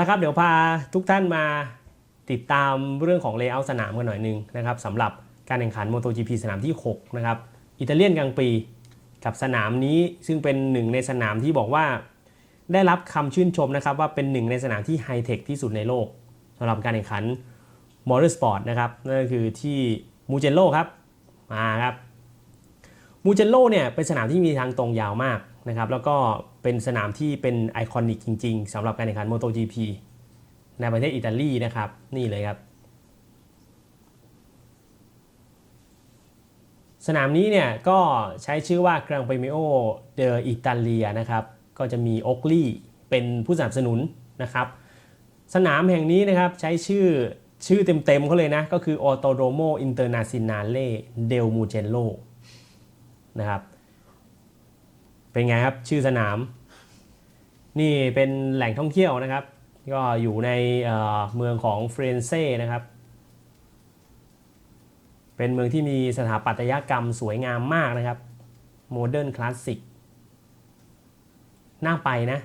ละครับเดี๋ยวพาทุกท่านมาติดตามเรื่องของเลเยอร์สนามกันหน่อยนึงนะครับสำหรับการแข่งขัน MotoGP สนามที่ 6 นะครับ อิตาเลียนกลางปีกับสนามนี้ซึ่งเป็นหนึ่งในสนามที่บอกว่า ได้รับคำชื่นชมนะครับ ว่าเป็นหนึ่งในสนามที่ไฮเทคที่สุดในโลกสำหรับการแข่งขันมอเตอร์สปอร์ตนะครับนั่นก็คือที่มูเจโ o ครับมาครับมูเจโ o เนี่ยเป็นสนามที่มีทางตรงยาวมาก นะครับแล้วก็เป็นสนามที่เป็นไอคอนิกจริง ๆสำหรับการแข่งขัน MotoGP ในประเทศอิตาลีนะครับนี่เลยครับ สนามนี้เนี่ยก็ใช้ชื่อว่า Gran Premio d e Italia นะครับก็จะมีโอกลี่เป็นผู้สนับสนุนนะครับสนามแห่งนี้นะครับใช้ชื่อชื่อเต็มๆเขาเลยนะ ก็คือ Autodromo Internazionale del Mugello นะครับ เป็นไงครับ ชื่อสนาม นี่เป็นแหล่งท่องเที่ยวนะครับ ก็อยู่ในเเมืองของเฟรนเซ่นะครับ เป็นเมืองที่มีสถาปัตยกรรมสวยงามมากนะครับโมเดิร์นคลาสสิกน่าไปนะ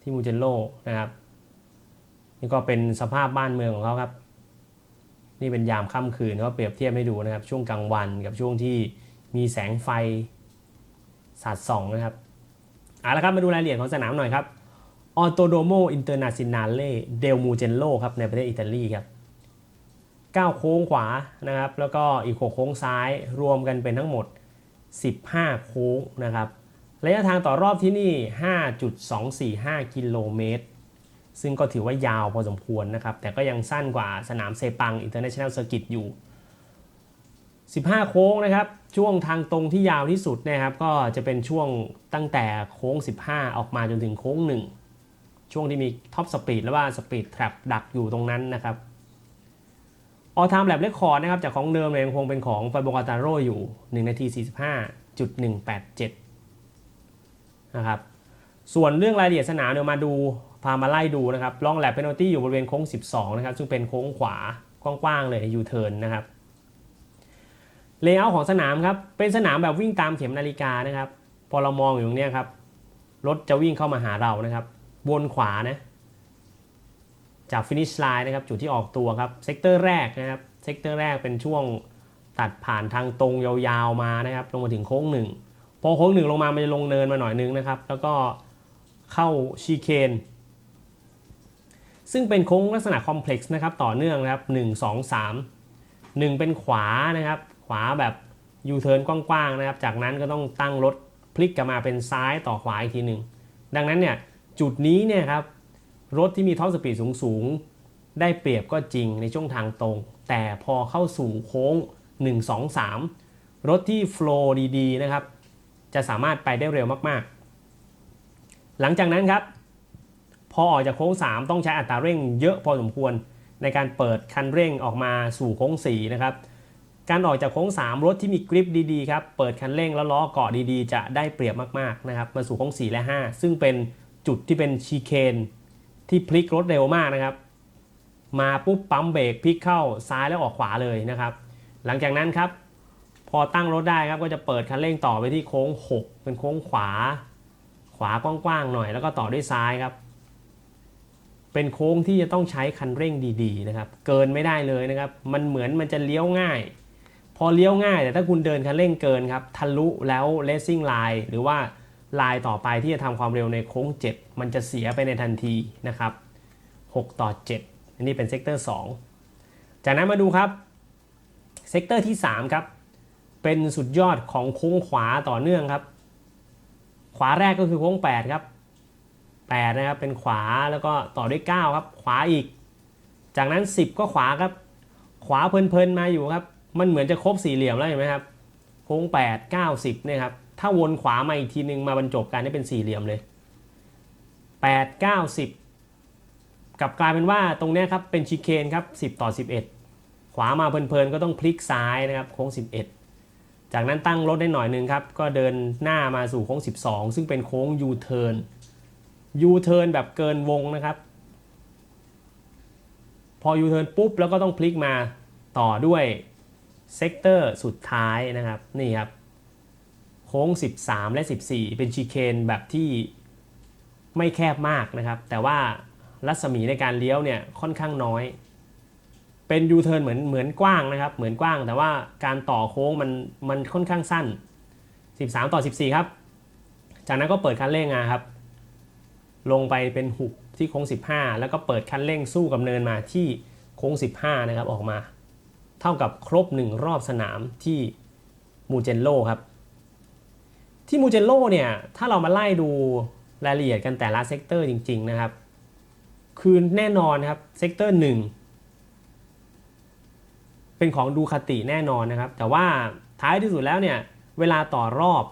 ที่มูเจนโ o นะครับ นี่ก็เป็นสภาพบ้านเมืองของเขาครับ นี่เป็นยามค่ำคืนเขาเปรียบเทียบให้ดูนะครับ ช่วงกลางวันกับช่วงที่มีแสงไฟ สาดส่องนะครับเอาละครับมาดูรายละเอียดของสนามหน่อยครับออโตโดโมอินเตอร์นาซินาเล่เดลมูเจนโ o ครับในประเทศอิตาลีครับ9โค้งขวานะครับ แล้วก็อีก 6 โค้งซ้ายรวมกันเป็นทั้งหมด 15 โค้งนะครับ ระยะทางต่อรอบที่นี่ 5.245 กิโลเมตร ซึ่งก็ถือว่ายาวพอสมควรนะครับ แต่ก็ยังสั้นกว่าสนามเซปัง International Circuit อยู่ 15 โค้งนะครับ ช่วงทางตรงที่ยาวที่สุดนะครับ ก็จะเป็นช่วงตั้งแต่โค้ง 15 ออกมาจนถึงโค้ง 1 ช่วงที่มีท็อปสปีดและว่าสปีดแทร็ดักอยู่ตรงนั้นนะครับออทามแลบเลคคอร์ดนะครับ จากของเดิมเลยยังคงเป็นของฟาโบกาตาโรอยู่ 1 นาที 45.187 นะครับ ส่วนเรื่องรายละเอียดสนามเดี๋ยวมาดูพามาไล่ดูนะครับลองแลบเพน a ลตี้อยู่บริเวณโค้ง 12 นะครับ ซึ่งเป็นโค้งขวากว้างๆเลยยูเทิร์นนะครับ เลเยอร์ของสนามครับเป็นสนามแบบวิ่งตามเข็มนาฬิกานะครับ พอเรามองอยู่ตรงนี้ครับรถจะวิ่งเข้ามาหาเรานะครับ วนขวานะจากฟินิชไลน์นะครับจุดที่ออกตัวครับเซกเตอร์แรกนะครับเซกเตอร์แรกเป็นช่วงตัดผ่านทางตรงยาวๆมานะครับลงมาถึงโค้งหนึ่งพอโค้งหนึ่งลงมามันจะลงเนินมาหน่อยนึงนะครับ แล้วก็เข้าชีเคนซึ่งเป็นโค้งลักษณะคอมเพล็กซ์นะครับต่อเนื่องนะครับ 1 2 3 1 เป็นขวานะครับ ขวาแบบยูเทิร์นกว้างๆนะครับ จากนั้นก็ต้องตั้งรถพลิกกลับมาเป็นซ้ายต่อขวาอีกทีหนึ่ง ดังนั้นเนี่ยจุดนี้เนี่ยครับรถที่มีท็อปสปีดสูงๆ ได้เปรียบก็จริงในช่วงทางตรง แต่พอเข้าสู่โค้ง 1 2 3 รถที่โฟล์ดีๆนะครับจะสามารถไปได้เร็วมากๆ หลังจากนั้นครับ พอออกจากโค้ง 3 ต้องใช้อัตราเร่งเยอะพอสมควร ในการเปิดคันเร่งออกมาสู่โค้ง4นะครับ การออกจากโค้ง 3 รถที่มีกริปดีๆครับ เปิดคันเร่งแล้วล้อเกาะดีๆ จะได้เปรียบมากๆนะครับ มาสู่โค้ง 4 และ 5 ซึ่งเป็นจุดที่เป็นชีเคนที่พลิกรถเร็วมากนะครับ มาปุ๊บปั๊มเบรกพลิกเข้าซ้ายแล้วออกขวาเลยนะครับ หลังจากนั้นครับ พอตั้งรถได้ครับก็จะเปิดคันเร่งต่อไปที่โค้ง 6 เป็นโค้งขวา ขวากว้างๆหน่อย แล้วก็ต่อด้วยซ้ายครับ เป็นโค้งที่จะต้องใช้คันเร่งดีๆนะครับ เกินไม่ได้เลยนะครับ มันเหมือนมันจะเลี้ยวง่าย พอเลี้ยวง่ายแต่ถ้าคุณเดินคันเร่งเกินครับทะลุแล้วเลสซิ่งไลน์หรือว่าลายต่อไปที่จะทำความเร็วในโค้ง 7 มันจะเสียไปในทันทีนะครับ 6 ต่อ 7 อันนี้เป็นเซกเตอร์ 2 จากนั้นมาดูครับ เซกเตอร์ที่ 3 ครับ เป็นสุดยอดของโค้งขวาต่อเนื่องครับ ขวาแรกก็คือโค้ง 8 ครับ 8 นะครับ เป็นขวาแล้วก็ต่อด้วย 9 ครับ ขวาอีก จากนั้น 10 ก็ขวาครับ ขวาเพลินๆมาอยู่ครับ มันเหมือนจะครบสี่เหลี่ยมแล้วเห็นไหมครับ โค้ง 8 9 10เนี่ยครับ ถ้าวนขวามาอีกทีนึงมาบรรจบกันได้เป็นสี่เหลี่ยมเลย 8 9 10กลับกลายเป็นว่าตรงนี้ครับเป็นชิเคนครับ 10 ต่อ 11 ขวามาเพลินๆก็ต้องพลิกซ้ายนะครับโค้ง 11 จากนั้นตั้งรถได้หน่อยหนึงครับ ก็เดินหน้ามาสู่โค้ง 12 ซึ่งเป็นโค้ง U turn U turn แบบเกินวงนะครับพอ U turn ปุ๊บแล้วก็ต้องพลิกมาต่อด้วย เซกเตอร์สุดท้ายนะครับ นี่ครับ โค้ง 13 และ 14 เป็นชีเคนแบบที่ไม่แคบมากนะครับ แต่ว่ารัศมีในการเลี้ยวเนี่ยค่อนข้างน้อย เป็นยูเทิร์นเหมือนเหมือนกว้างนะครับ เหมือนกว้าง แต่ว่าการต่อโค้งมันมันค่อนข้างสั้น 13 ต่อ 14 ครับ จากนั้นก็เปิดคันเร่งมาครับ ลงไปเป็นหุบที่โค้ง 15 แล้วก็เปิดคันเร่งสู้กับเนินมาที่โค้ง 15 นะครับออกมา เท่ากับครบ 1 รอบสนามที่มูเจนโลครับ ที่มูเจนโลเนี่ยถ้าเรามาไล่ดูรายละเอียดกันแต่ละเซกเตอร์จริง ๆ นะครับ คือแน่นอนครับเซกเตอร์1เป็นของดูคาติแน่นอนนะครับ แต่ว่าท้ายที่สุดแล้วเนี่ยเวลาต่อรอบ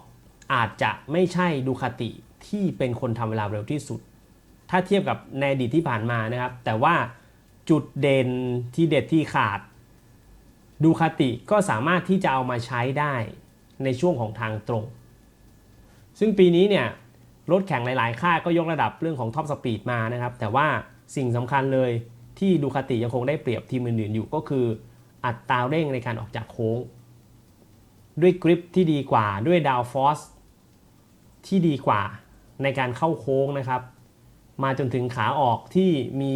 อาจจะไม่ใช่ดูคาติที่เป็นคนทำเวลาเร็วที่สุด ถ้าเทียบกับในอดีตที่ผ่านมานะครับ แต่ว่าจุดเด่นที่เด็ดที่ขาด ดูคาติก็สามารถที่จะเอามาใช้ได้ในช่วงของทางตรง ซึ่งปีนี้เนี่ยรถแข่งหลาย ๆ ค่ายก็ยกระดับเรื่องของท็อปสปีดมานะครับ แต่ว่าสิ่งสำคัญเลยที่ดูคาติยังคงได้เปรียบทีมอื่น ๆ อยู่ก็คือ อัตราเร่งในการออกจากโค้ง ด้วยกริปที่ดีกว่าด้วยดาวฟอสที่ดีกว่าในการเข้าโค้งนะครับ มาจนถึงขาออกที่มี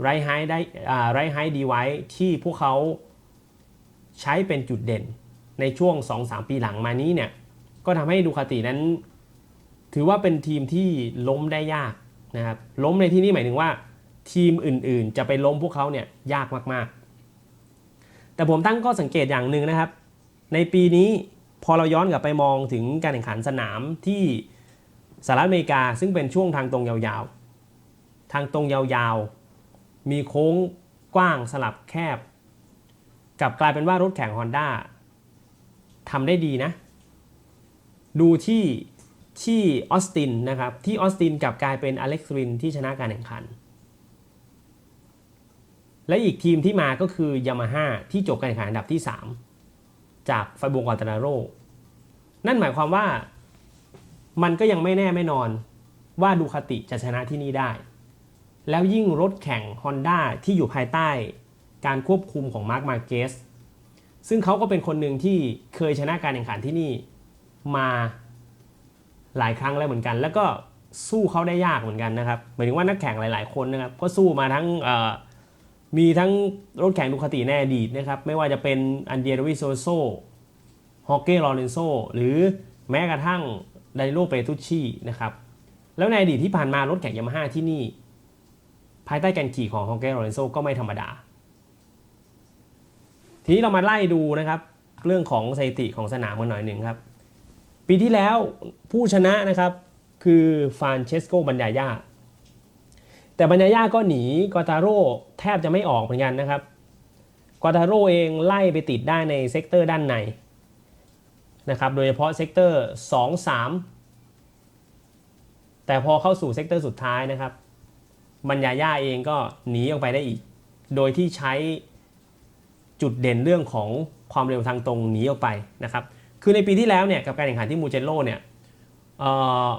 ไรไฮได้ไรไฮดีไว้ที่พวกเขา ใช้เป็นจุดเด่นในช่วง 2-3 ปีหลังมานี้เนี่ยก็ทำให้ดูคาตินั้น ถือว่าเป็นทีมที่ล้มได้ยากนะครับล้มในที่นี้หมายถึงว่า ทีมอื่นๆ จะไปล้มพวกเขาเนี่ยยากมากๆ แต่ผมตั้งข้อสังเกตอย่างหนึ่งนะครับ ในปีนี้พอเราย้อนกลับไปมองถึงการแข่งขันสนามที่สหรัฐอเมริกาซึ่งเป็นช่วงทางตรงยาวๆ ทางตรงยาวๆ มีโค้งกว้างสลับแคบ กลับกลายเป็นว่ารถแข่ง Honda ทำได้ดีนะ ดูที่ที่ออสตินนะครับ ที่ออสตินกลับกลายเป็นอเล็กซ์รินที่ชนะการแข่งขัน และอีกทีมที่มาก็คือยามาฮ่าที่จบการแข่งขันอันดับที่ 3 จากไฟบงกอตานาโร นั่นหมายความว่ามันก็ยังไม่แน่ไม่นอนว่าดูคาติจะชนะที่นี่ได้ แล้วยิ่งรถแข่ง Honda ที่อยู่ภายใต้ การควบคุมของมาร์คมาเกสซึ่งเขาก็เป็นคนหนึ่งที่เคยชนะการแข่งขันที่นี่มาหลายครั้งแล้วเหมือนกัน แล้วก็สู้เขาได้ยากเหมือนกันนะครับหมายถึงว่านักแข่งหลาย ๆ คนนะครับก็สู้มาทั้งมีทั้งรถแข่งดูคาติในอดีนะครับ ไม่ว่าจะเป็นอันเดียร์วิโซโซฮอกเก้ลอเรนโซหรือแม้กระทั่งไดโรเปตุชชีนะครับแล้วในอดีตที่ผ่านมารถแข่งยามาฮ่าที่นี่ ภายใต้การขี่ของฮอกเก้ลอเรนโซก็ไม่ธรรมดา ทีนี้เรามาไล่ดูนะครับ เรื่องของสถิติของสนามกันหน่อยหนึ่งครับ ปีที่แล้วผู้ชนะนะครับคือฟานเชสโกบัญญายาแต่บัญญายาก็หนีกอตาโร่แทบจะไม่ออกเหมือนกันนะครับกอตาโร่เองไล่ไปติดได้ในเซกเตอร์ด้านในนะครับโดยเฉพาะเซกเตอร์ 2 3 แต่พอเข้าสู่เซกเตอร์สุดท้ายนะครับ บัญญายาเองก็หนีออกไปได้อีก โดยที่ใช้ จุดเด่นเรื่องของความเร็วทางตรงหนีออกไปนะครับ คือในปีที่แล้วเนี่ยกับการแข่งขันที่มูเจโลเนี่ย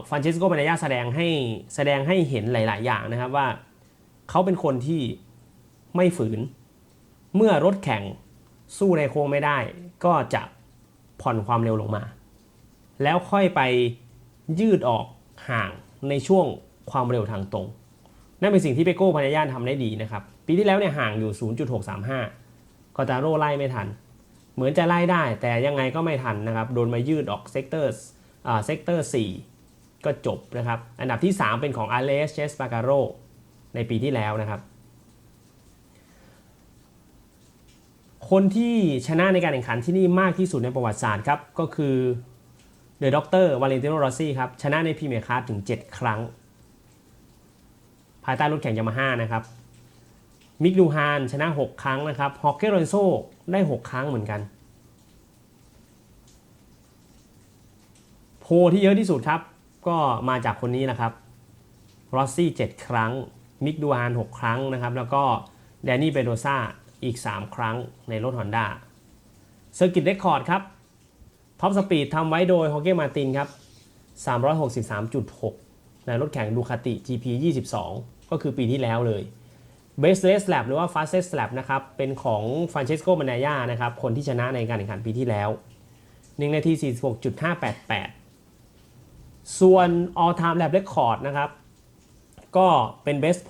ฟรานเชสโกบันยาแสดงให้แสดงให้เห็นหลาย ๆ อย่างนะครับว่าเขาเป็นคนที่ไม่ฝืน เมื่อรถแข่งสู้ในโค้งไม่ได้ ก็จะผ่อนความเร็วลงมา แล้วค่อยไปยืดออกห่างในช่วงความเร็วทางตรง นั่นเป็นสิ่งที่เปโก้พันยานทำได้ดีนะครับ ปีที่แล้วเนี่ยห่างอยู่ 0.635 กอตาโร่ไล่ไม่ทัน เหมือนจะไล่ได้แต่ยังไงก็ไม่ทันนะครับ โดนมายืดออกเซกเตอร์เซกเตอร์4ก็จบนะครับ อันดับที่ 3 เป็นของอาเลสเชสปาการโรในปีที่แล้วนะครับ คนที่ชนะในการแข่งขันที่นี่มากที่สุดในประวัติศาสตร์ครับ ก็คือเดอะด็อกเตอร์วาเลนติโนรอซี่ครับ ชนะในพรีเมียร์คาร์ถึง 7 ครั้ง ภายใต้รถแข่งยามาฮ่านะครับ มิกดูฮานชนะ 6 ครั้งนะครับฮอกเกโรนโซได้ 6 ครั้งเหมือนกัน โพที่เยอะที่สุดครับ ก็มาจากคนนี้นะครับรอสซี่ 7 ครั้ง มิกดูฮาน 6 ครั้งนะครับ แล้วก็แดนนี่เปโดซ่าอีก 3 ครั้งในรถ Honda เซอร์กิตเรคคอร์ดครับ ท็อปสปีดทำไว้โดยฮอกเก้มาตินครับ 363.6 ในรถแข่งดูคาติ GP 22 ก็คือปีที่แล้วเลย Best Race Lap หรือว่า Fastest Lap นะครับ เป็นของฟ r านเชสโกมันายานะครับ คนที่ชนะในการแข่งขันปีที่แล้ว 1 นาที 46.588 ส่วน All Time Lap Record นะครับ ก็เป็น Best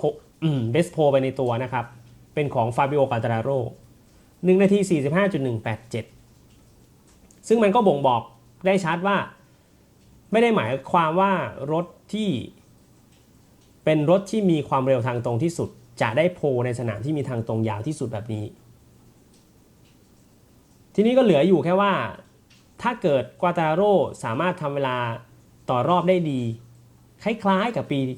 เบสโพไปในตัวนะครับ เป็นของฟาบิโอกาตาราโร1นาที 45.187 ซึ่งมันก็บ่งบอกได้ชัดว่า ไม่ได้หมายความว่ารถที่เป็นรถที่มีความเร็วทางตรงที่สุด จะได้โพในสนามที่มีทางตรงยาวที่สุดแบบนี้ ทีนี้ก็เหลืออยู่แค่ว่า ถ้าเกิดกวาตาโรสามารถทำเวลาต่อรอบได้ดี คล้ายๆกับปี 2021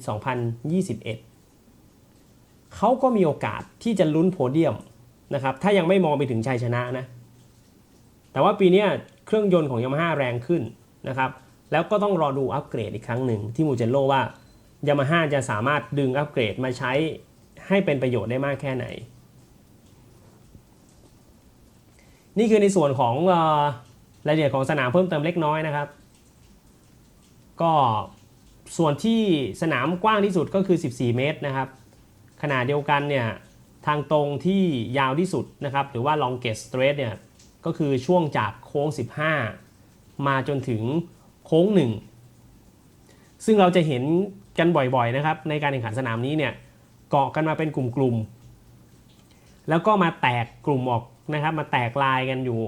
เขาก็มีโอกาสที่จะลุ้นโพเดียมนะครับ ถ้ายังไม่มองไปถึงชัยชนะนะ แต่ว่าปีนี้เครื่องยนต์ของยามาฮ่าแรงขึ้นนะครับ แล้วก็ต้องรอดูอัปเกรดอีกครั้งหนึ่งที่มูเจโ o ว่ายามาฮ่าจะสามารถดึงอัปเกรดมาใช้ ให้เป็นประโยชน์ได้มากแค่ไหน นี่คือในส่วนของรายละเอียดของสนามเพิ่มเติมเล็กน้อยนะครับ ก็ส่วนที่สนามกว้างที่สุดก็คือ 14 เมตรนะครับขนาดเดียวกันเนี่ยทางตรงที่ยาวที่สุดนะครับ หรือว่า longest straight เนี่ยก็คือช่วงจากโค้ง 15 มาจนถึงโค้ง 1 ซึ่งเราจะเห็นกันบ่อยๆนะครับ ในการแข่งขันสนามนี้เนี่ย เกาะกันมาเป็นกลุ่มๆ แล้วก็มาแตกกลุ่มออกนะครับ มาแตกลายกันอยู่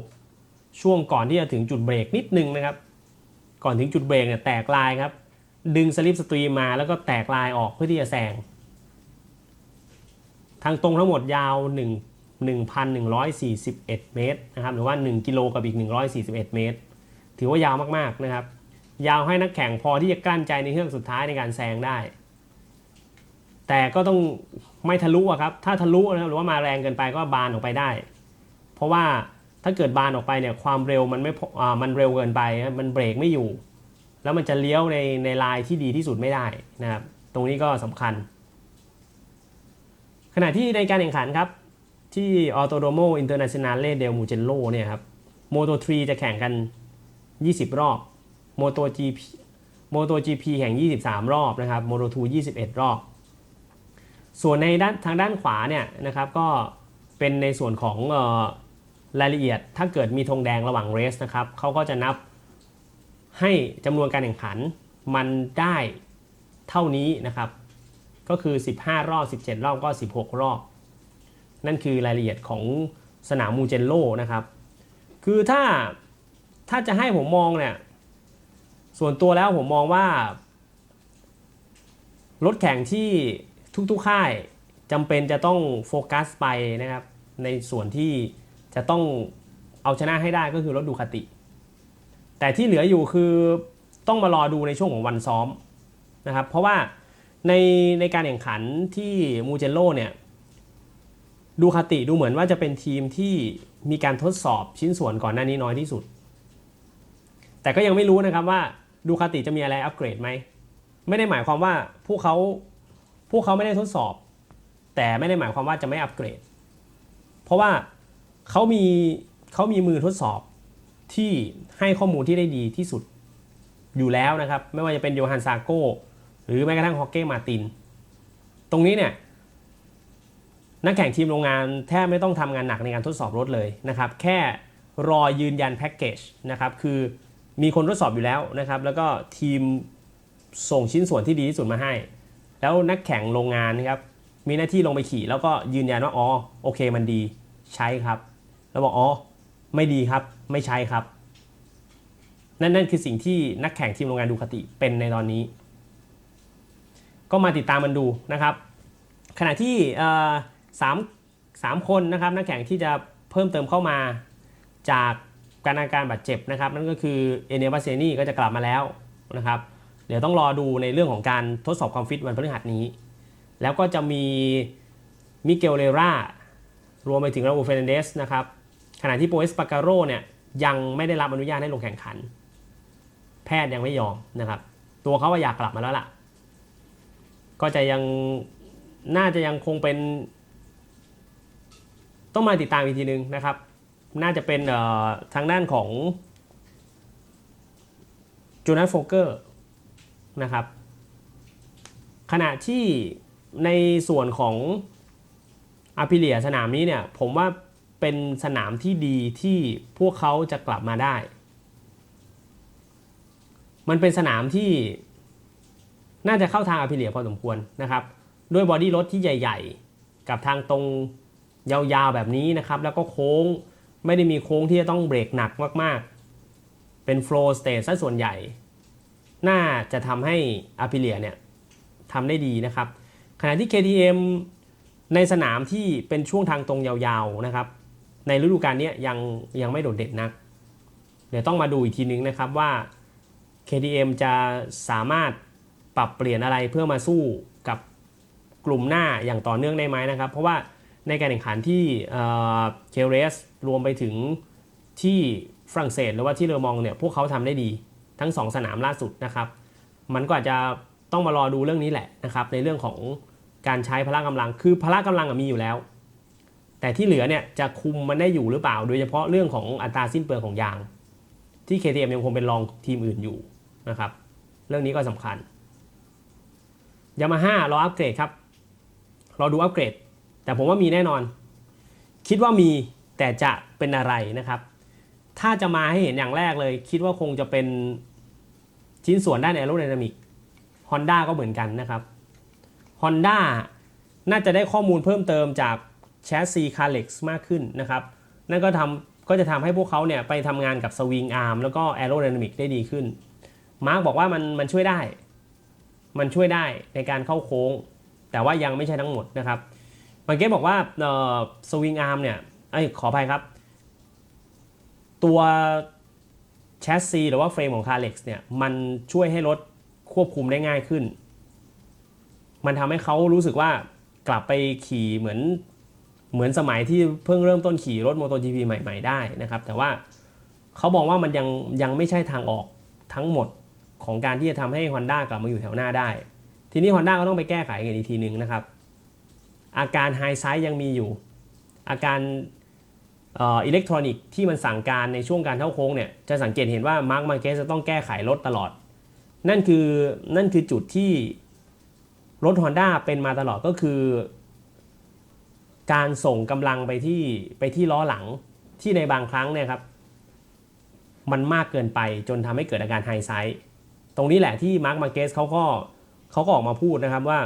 ช่วงก่อนที่จะถึงจุดเบรกนิดนึงนะครับ ก่อนถึงจุดเบรกเนี่ยแตกลายครับ ดึงสลิปสตรีมมาแล้วก็แตกลายออกเพื่อที่จะแซงทางตรงทั้งหมดยาว 1 1,141 เมตรนะครับหรือว่า 1 กิโลกับอีก 141 เมตร ถือว่ายาวมากๆนะครับ ยาวให้นักแข่งพอที่จะกลั้นใจในเครื่องสุดท้ายในการแซงได้ แต่ก็ต้องไม่ทะลุครับ ถ้าทะลุนะครับหรือว่ามาแรงเกินไปก็บานออกไปได้ เพราะว่าถ้าเกิดบานออกไปเนี่ยความเร็วมันไม่มันเร็วเกินไป มันเบรกไม่อยู่ แล้วมันจะเลี้ยวในในลายที่ดีที่สุดไม่ได้นะครับ ตรงนี้ก็สำคัญ ขณะที่ในการแข่งขันครับ ที่ออโตโดโมอินเตอร์เนชั่นแนลเดลมูเจโลเนี่ยครับโมโต3จะแข่งกัน 20 รอบโมโต GP โมโต GP แข่ง 23 รอบนะครับโมโต2 21 รอบ ส่วนในด้านทางด้านขวาเนี่ยนะครับก็เป็นในส่วนของรายละเอียดถ้าเกิดมีธงแดงระหว่างเรสนะครับเขาก็จะนับให้จำนวนการแข่งขันมันได้เท่านี้นะครับ ก็คือ 15 รอบ 17 รอบก็ 16 รอบ นั่นคือรายละเอียดของสนามมูเจนโลนะครับ คือถ้าถ้าจะให้ผมมองเนี่ยส่วนตัวแล้วผมมองว่า รถแข่งที่ ทุกๆค่ายจำเป็นจะต้องโฟกัสไปนะครับ ในส่วนที่จะต้องเอาชนะให้ได้ก็คือรถดูคาติ แต่ที่เหลืออยู่คือต้องมารอดูในช่วงของวันซ้อมนะครับ เพราะว่าในในการแข่งขันที่มูเจโ o เนี่ยดูคาติดูเหมือนว่าจะเป็นทีมที่มีการทดสอบชิ้นส่วนก่อนหน้านี้น้อยที่สุด แต่ก็ยังไม่รู้นะครับว่าดูคาติจะมีอะไรอัปเกรดไหม ไม่ได้หมายความว่าพวกเขา พวกเขาไม่ได้ทดสอบ แต่ไม่ได้หมายความว่าจะไม่อัปเกรด เพราะว่าเขามีเขามีมือทดสอบที่ให้ข้อมูลที่ได้ดีที่สุดอยู่แล้วนะครับ ไม่ว่าจะเป็นโยฮันซาโกหรือแม้กระทั่งฮอกเก้มาติน ตรงนี้เนี่ยนักแข่งทีมโรงงานแทบไม่ต้องทำงานหนักในการทดสอบรถเลยนะครับ แค่รอยืนยันแพ็กเกจนะครับ คือมีคนทดสอบอยู่แล้วนะครับ แล้วก็ทีมส่งชิ้นส่วนที่ดีที่สุดมาให้ แล้วนักแข่งโรงงานนะครับมีหน้าที่ลงไปขี่ แล้วก็ยืนยันว่าอ๋อโอเคมันดีใช้ครับ แล้วบอกอ๋อไม่ดีครับไม่ใช้ครับ นั่นนั่นคือสิ่งที่นักแข่งทีมโรงงานดูคติเป็นในตอนนี้ ก็มาติดตามมันดูนะครับ ขณะที่สามสามคนนะครับนักแข่งที่จะเพิ่มเติมเข้ามาจากการอาการบาดเจ็บนะครับ นั่นก็คือเอเนบาเซนีก็จะกลับมาแล้วนะครับ เดี๋ยวต้องรอดูในเรื่องของการทดสอบความฟิตวันพฤหัสนี้ แล้วก็จะมีมิเกลเลรารวมไปถึงราอูเฟรนเดสนะครับขณะที่โปเอสปาการโรเนี่ยยังไม่ได้รับอนุญาตให้ลงแข่งขัน แพทย์ยังไม่ยอมนะครับตัวเขาว่าอยากกลับมาแล้วล่ะ ก็จะยังน่าจะยังคงเป็น ต้องมาติดตามอีกทีนึงนะครับ น่าจะเป็นทางด้านของจูนัสโฟเกอร์ นะครับ ขณะที่ในส่วนของอาพิเลียสนามนี้เนี่ยผมว่าเป็นสนามที่ดีที่พวกเขาจะกลับมาได้ มันเป็นสนามที่น่าจะเข้าทางอาพิเลียพอสมควรนะครับ ด้วยบอดี้รถที่ใหญ่ ๆ กับทางตรงยาวๆแบบนี้นะครับ แล้วก็โค้งไม่ได้มีโค้งที่จะต้องเบรกหนักมากๆ เป็น flow state ซะส่วนใหญ่ น่าจะทำให้ Aprilia เนี่ยทำได้ดีนะครับ ขณะที่ KTM ในสนามที่เป็นช่วงทางตรงยาวๆนะครับ ในฤดูกาลนี้ยยังยังไม่โดดเด่นนัก เดี๋ยวต้องมาดูอีกทีนึงนะครับว่า KTM จะสามารถปรับเปลี่ยนอะไรเพื่อมาสู้กับกลุ่มหน้าอย่างต่อเนื่องได้ไหมนะครับ เพราะว่าในการแข่งขันที่เคเรสรวมไปถึงที่ฝรั่งเศสหรือว่าที่เลอมองเนี่ยพวกเขาทำได้ดี ทั้ง 2 สนามล่าสุดนะครับ มันก็อาจจะต้องมารอดูเรื่องนี้แหละนะครับ ในเรื่องของการใช้พละกำลัง คือพละกำลังมีอยู่แล้ว แต่ที่เหลือเนี่ยจะคุมมันได้อยู่หรือเปล่า โดยเฉพาะเรื่องของอัตราสิ้นเปลืองของยาง ที่ KTM ยังคงเป็นรองทีมอื่นอยู่นะครับ เรื่องนี้ก็สำคัญยามาฮ่ารออัปเกรดครับ รอดูอัปเกรด แต่ผมว่ามีแน่นอน คิดว่ามีแต่จะเป็นอะไรนะครับ ถ้าจะมาให้เห็นอย่างแรกเลย คิดว่าคงจะเป็น ชิ้นส่วนด้านแอโร d y นามิก Honda ก็เหมือนกันนะครับ Honda น่าจะได้ข้อมูลเพิ่มเติมจากแชสซีคาเล็กซ์มากขึ้นนะครับ นั่นก็ทำก็จะทำให้พวกเขาเนี่ยไปทำงานกับสวิงอาร์มแล้วก็แอโร d y นามิกได้ดีขึ้น มาร์กบอกว่ามันมันช่วยได้ มันช่วยได้ในการเข้าโค้ง แต่ว่ายังไม่ใช่ทั้งหมดนะครับมันเก้บอกว่าสวิงอาร์มเนี่ยไอ้ขออภัยครับ ตัว แชสซีหรือว่าเฟรมของคาเล็กซ์เนี่ยมันช่วยให้รถควบคุมได้ง่ายขึ้น มันทำให้เขารู้สึกว่ากลับไปขี่เหมือนเหมือนสมัยที่เพิ่งเริ่มต้นขี่รถ MotoGP ใหม่ ๆ ได้นะครับ แต่ว่าเขาบอกว่ามันยังยังไม่ใช่ทางออกทั้งหมดของการที่จะทำให้ Honda กลับมาอยู่แถวหน้าได้ ทีนี้ Honda ก็ต้องไปแก้ไขกันอีกทีนึงนะครับ อาการไฮไซส์ยังมีอยู่ อาการ อิเล็กทรอนิกส์ที่มันสั่งการในช่วงการเข้าโค้งเนี่ยจะสังเกตเห็นว่ามาร์คมาเกสจะต้องแก้ไขรถตลอด นั่นคือนั่นคือจุดที่รถ Honda เป็นมาตลอดก็คือ การส่งกำลังไปที่ไปที่ล้อหลังที่ในบางครั้งเนี่ยครับมันมากเกินไปจนทำให้เกิดอาการไฮไซส์ตรงนี้แหละที่มาร์คมาเกสเขาก็เขาก็ออกมาพูดนะครับว่า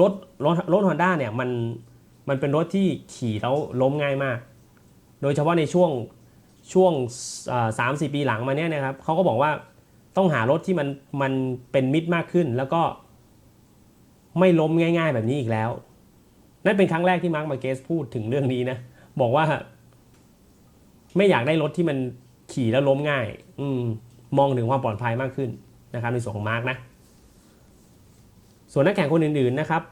รถรถรถฮอนด้าเนี่ยมันมันเป็นรถที่ขี่แล้วล้มง่ายมาก โดยเฉพาะในช่วงช่วงสามสี่ปีหลังมาเนี้ยนะครับเขาก็บอกว่าต้องหารถที่มันมันเป็นมิดมากขึ้น แล้วก็ไม่ล้มง่าย ๆ แบบนี้อีกแล้ว นั่นเป็นครั้งแรกที่มาร์คมาเกสพูดถึงเรื่องนี้นะบอกว่า ไม่อยากได้รถที่มันขี่แล้วล้มง่าย อืม มองถึงความปลอดภัยมากขึ้นนะครับ ในส่วนของมาร์กนะส่วนนักแข่งคนอื่นๆนะครับ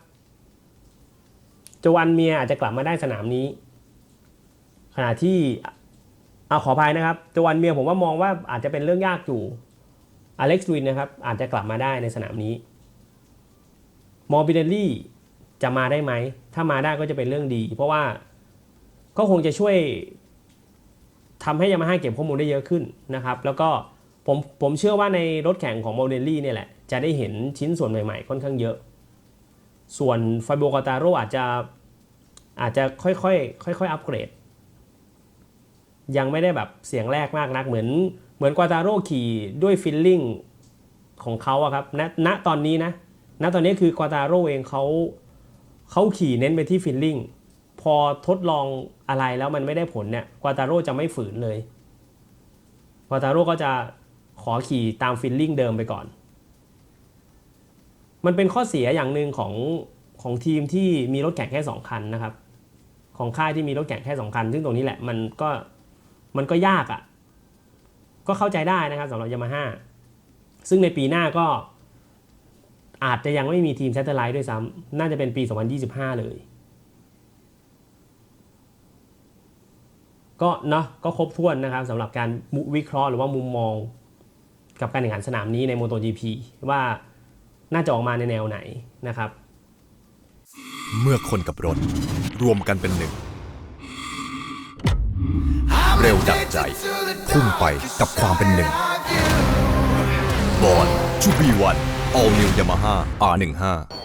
จวันเมียอาจจะกลับมาได้สนามนี้ ขณะที่เอาขออภัยนะครับจวันเมียผมว่ามองว่าอาจจะเป็นเรื่องยากอยู่อเล็กซ์วินนะครับอาจจะกลับมาได้ในสนามนี้มอร์บิเดลลี่จะมาได้ไหม ถ้ามาได้ก็จะเป็นเรื่องดี เพราะว่าก็คงจะช่วยทำให้ยามาฮ่าเก็บข้อมูลได้เยอะขึ้นนะครับ แล้วก็ผมผมเชื่อว่าในรถแข่งของโมเดลลี่เนี่ยแหละ จะได้เห็นชิ้นส่วนใหม่ๆ ค่อนข้างเยอะ ส่วนฟาโบกาตาโรอาจจะอาจจะค่อยๆค่อยๆอัปเกรด ยังไม่ได้แบบเสียงแรกมากนักเหมือนเหมือนกวาตาโรขี่ด้วยฟิลลิ่งของเขาอะครับณณตอนนี้นะณตอนนี้คือกวาตาโรเองเขาเขาขี่เน้นไปที่ฟิลลิ่งพอทดลองอะไรแล้วมันไม่ได้ผลเนี่ยกวาตาโรจะไม่ฝืนเลยกวาตาโรก็จะขอขี่ตามฟิลลิ่งเดิมไปก่อน มันเป็นข้อเสียอย่างหนึ่งของของทีมที่มีรถแข่งแค่ 2 คันนะครับ ของค่ายที่มีรถแข่งแค่ 2 คัน ซึ่งตรงนี้แหละมันก็ มันก็ยากอะ่ะ ก็เข้าใจได้นะครับสำหรับยามาฮ่าซึ่งในปีหน้าก็อาจจะยังไม่มีทีมแซตเทอร์ไลท์ด้วยซ้ำน่าจะเป็นปี 2025 เลย ก็เนาะก็ครบถ้วนนะครับสำหรับการวิเคราะห์หรือว่ามุมมองกับการแข่งขันสนามนี้ใน MotoGP ว่าน่าจะออกมาในแนวไหนนะครับ เมื่อคนกับรถ รวมกันเป็นหนึ่ง เร็วดับใจ พุ่งไปกับความเป็นหนึ่งบอลชูบีวัน All New Yamaha R15